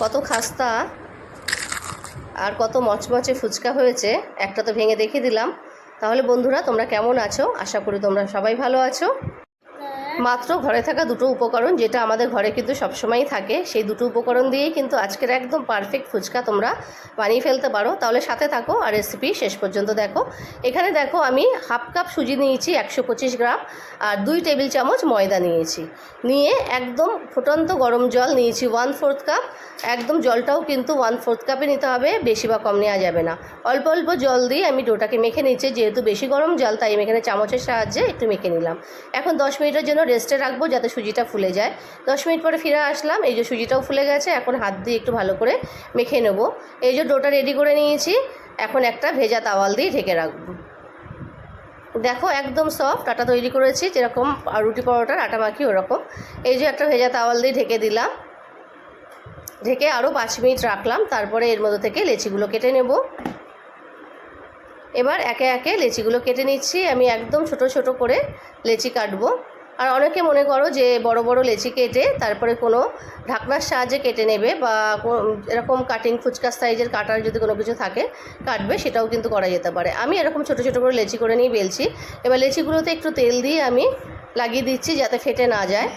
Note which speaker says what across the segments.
Speaker 1: কত খাস্তা আর কত মচমচে ফুচকা হয়েছে, একটা তো ভেঙে দেখিয়ে দিলাম। তাহলে বন্ধুরা, তোমরা কেমন আছো? আশা করি তোমরা সবাই ভালো আছো। মাত্র ঘরে থাকা দুটো উপকরণ যেটা আমাদের ঘরে কিন্তু সবসময়ই থাকে, সেই দুটো উপকরণ দিয়েই কিন্তু আজকের একদম পারফেক্ট ফুচকা তোমরা বানিয়ে ফেলতে পারো। তাহলে সাথে থাকো আর রেসিপি শেষ পর্যন্ত দেখো। এখানে দেখো আমি হাফ কাপ সুজি নিয়েছি একশো পঁচিশ গ্রাম আর দুই টেবিল চামচ ময়দা নিয়েছি। নিয়ে একদম ফুটন্ত গরম জল নিয়েছি ওয়ান ফোর্থ কাপ একদম জলটাও কিন্তু ওয়ান ফোর্থ কাপে নিতে হবে, বেশি বা কম নেওয়া যাবে না। অল্প অল্প জল দিয়ে আমি ডোটাকে মেখে নিচ্ছি, যেহেতু বেশি গরম জল, তাই আমি এখানে চামচের সাহায্যে একটু মেখে নিলাম। এখন দশ মিনিটের জন্য রেস্টে রাখব যাতে সুজিটা ফুলে যায়। দশ মিনিট পরে ফিরে আসলাম, এই যে সুজিটাও ফুলে গেছে, এখন হাত দিয়ে একটু ভালো করে মেখে নেব। এই যে ডোটা রেডি করে নিয়েছি, এখন একটা ভেজা তাওয়াল দিয়ে ঢেকে রাখব। দেখো একদম সফট আটা তৈরি করেছি, যেরকম রুটি পরোটার আটা মাখি ওরকম। এই যে একটা ভেজা তাওয়াল দিয়ে ঢেকে দিলাম। ঢেকে আরও পাঁচ মিনিট রাখলাম, তারপরে এর মধ্যে থেকে লেচিগুলো কেটে নেব। এবার একে একে লেচিগুলো কেটে নিচ্ছি, আমি একদম ছোট ছোট করে লেচি কাটবো। আর অনেকে মনে করো যে বড় বড় লেচি কেটে তারপরে কোনো ঢাকনার সাহায্যে কেটে নেবে বা এরকম কাটিং ফুচকা সাইজের কাটার যদি কোনো কিছু থাকে, কাটবে সেটাও কিন্তু করা যেতে পারে। আমি এরকম ছোট ছোট করে লেচি করে নিয়ে বেলছি। এবার লেচিগুলোতে একটু তেল দিয়ে আমি লাগিয়ে দিচ্ছি যাতে ফেটে না যায়।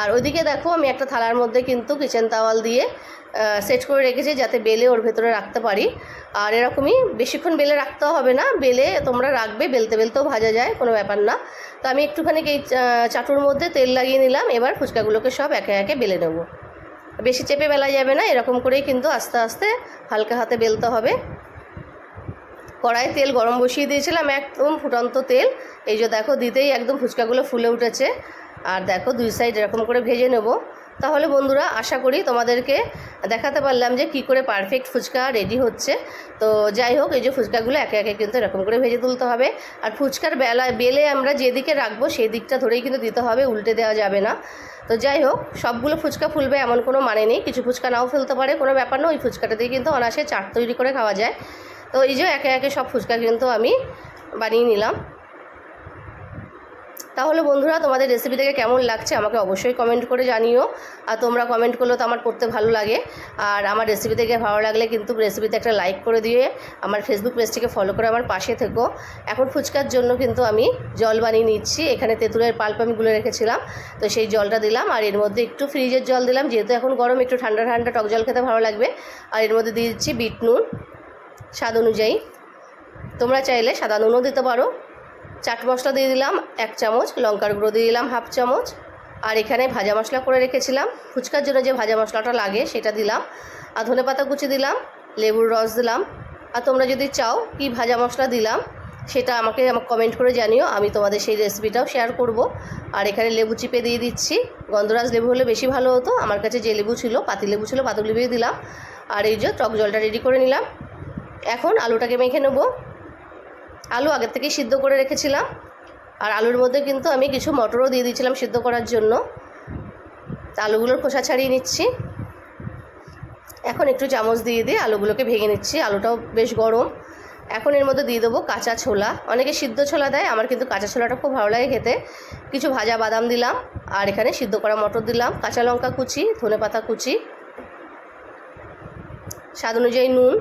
Speaker 1: আর ওইদিকে দেখো আমি একটা থালার মধ্যে কিন্তু কিচেন তাওয়াল দিয়ে সেট করে রেখেছি যাতে বেলে ওর ভেতরে রাখতে পারি। আর এরকমই বেশিক্ষণ বেলে রাখতে হবে না, বেলে তোমরা রাখবে, বেলতে বেলতেও ভাজা যায়, কোনো ব্যাপার না। তো আমি একটুখানি এই চাটুর মধ্যে তেল লাগিয়ে নিলাম, এবার ফুচকাগুলোকে সব একে একে বেলে নেব। বেশি চেপে বেলা যাবে না, এরকম করেই কিন্তু আস্তে আস্তে হালকা হাতে বেলতে হবে। কড়াইয়ে তেল গরম বসিয়ে দিয়েছিলাম, একদম ফুটন্ত তেল। এই যে দেখো, দিতেই একদম ফুচকাগুলো ফুলে উঠেছে। আর দেখো, দুই সাইড এরকম করে ভেজে নেব। তাহলে বন্ধুরা, আশা করি তোমাদেরকে দেখাতে পারলাম যে কি করে পারফেক্ট ফুচকা রেডি হচ্ছে। তো যাই হোক, এই যে ফুচকাগুলো একে একে কিন্তু এরকম করে ভেজে তুলতে হবে। আর ফুচকার বেলা, বেলে আমরা যেদিকে রাখব সেই দিকটা ধরেই কিন্তু দিতে হবে, উল্টে দেওয়া যাবে না। তো যাই হোক, সবগুলো ফুচকা ফুলবে এমন কোনো মানে নেই। কিছু ফুচকা নাও ফেলতে পারে, কোনো ব্যাপার না, ওই ফুচকাটা দিয়ে কিন্তু অনায়াসে চাট তৈরি করে খাওয়া যায়। তো এই যে একে একে সব ফুচকা কিন্তু আমি বানিয়ে নিলাম। তাহলে বন্ধুরা, তোমাদের রেসিপি থেকে কেমন লাগছে আমাকে অবশ্যই কমেন্ট করে জানিও। আর তোমরা কমেন্ট করলেও তো আমার পড়তে ভালো লাগে। আর আমার রেসিপি থেকে ভালো লাগলে কিন্তু রেসিপিতে একটা লাইক করে দিয়ে আমার ফেসবুক পেজটিকে ফলো করে আমার পাশে থেকো। এখন ফুচকার জন্য কিন্তু আমি জল বানিয়ে নিচ্ছি। এখানে তেঁতুলের পাল্প আমি গুলে রেখেছিলাম। তো সেই জলটা দিলাম। আর এর মধ্যে একটু ফ্রিজের জল দিলাম। যেহেতু এখন গরম, একটু ঠান্ডা ঠান্ডা টক জল খেতে ভালো লাগবে। আর এর মধ্যে দিয়ে দিচ্ছি বিট নুন। স্বাদ অনুযায়ী। তোমরা চাইলে সাদা নুনও দিতে পারো। চাট মশলা দিয়ে দিলাম এক চামচ, লঙ্কার গুঁড়ো দিয়ে দিলাম হাফ চামচ, আর এখানে ভাজা মশলা করে রেখেছিলাম। ফুচকার জন্য যে ভাজা মশলাটা লাগে সেটা দিলাম। আর ধনে পাতা কুচি দিলাম, লেবুর রস দিলাম। আর তোমরা যদি চাও কি ভাজা মশলা দিলাম, সেটা আমাকে আমাকে কমেন্ট করে জানিও, আমি তোমাদের সেই রেসিপিটাও শেয়ার করব। আর এখানে লেবু চিপে দিয়ে দিচ্ছি। গন্ধরাজ লেবু হলে বেশি ভালো হতো। আমার কাছে যে লেবু ছিল, পাতি লেবু ছিল পাতি লেবুই দিলাম। আর এই যে টক জলটা রেডি করে নিলাম। এখন আলুটাকে মেখে নেব। আলু আগের থেকেই সিদ্ধ করে রেখেছিলাম। আর আলুর মধ্যে কিন্তু আমি কিছু মটরও দিয়ে দিয়েছিলাম সিদ্ধ করার জন্য। আলুগুলোর খোসা ছাড়িয়ে নিচ্ছি। এখন একটু চামচ দিয়ে দিয়ে আলুগুলোকে ভেঙে নিচ্ছি। আলুটাও বেশ গরম। এখন এর মধ্যে দিয়ে দেবো কাঁচা ছোলা। অনেকে সিদ্ধ ছোলা দেয়, আমার কিন্তু কাঁচা ছোলাটা খুব ভালো লাগে খেতে। কিছু ভাজা বাদাম দিলাম, আর এখানে সিদ্ধ করা মটর দিলাম। কাঁচা লঙ্কা কুচি, ধনে পাতা কুচি। স্বাদ অনুযায়ী নুন,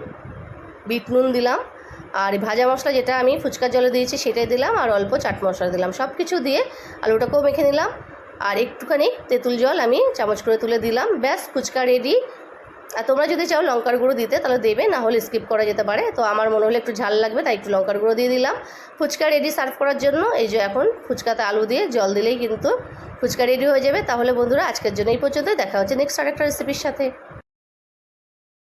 Speaker 1: বিট নুন দিলাম। আর ভাজা মশলা যেটা আমি ফুচকার জলে দিয়েছি, সেটাই দিলাম আর অল্প চাট মশলা দিলাম। সব কিছু দিয়ে আলুটাকেও মেখে নিলাম। আর একটুখানি তেঁতুল জল আমি চামচ করে তুলে দিলাম। ব্যাস, ফুচকা রেডি আর তোমরা যদি চাও লঙ্কার গুঁড়ো দিতে, তাহলে দেবে, না হলে স্কিপ করা যেতে পারে। তো আমার মনে হলে একটু ঝাল লাগবে, তাই একটু লঙ্কার গুঁড়ো দিয়ে দিলাম। ফুচকা রেডি সার্ভ করার জন্য, এই যে এখন ফুচকাতে আলু দিয়ে জল দিলেই কিন্তু ফুচকা রেডি হয়ে যাবে। তাহলে বন্ধুরা, আজকের জন্য এই পর্যন্ত দেখা হচ্ছে নেক্সট আরেকটা রেসিপির সাথে।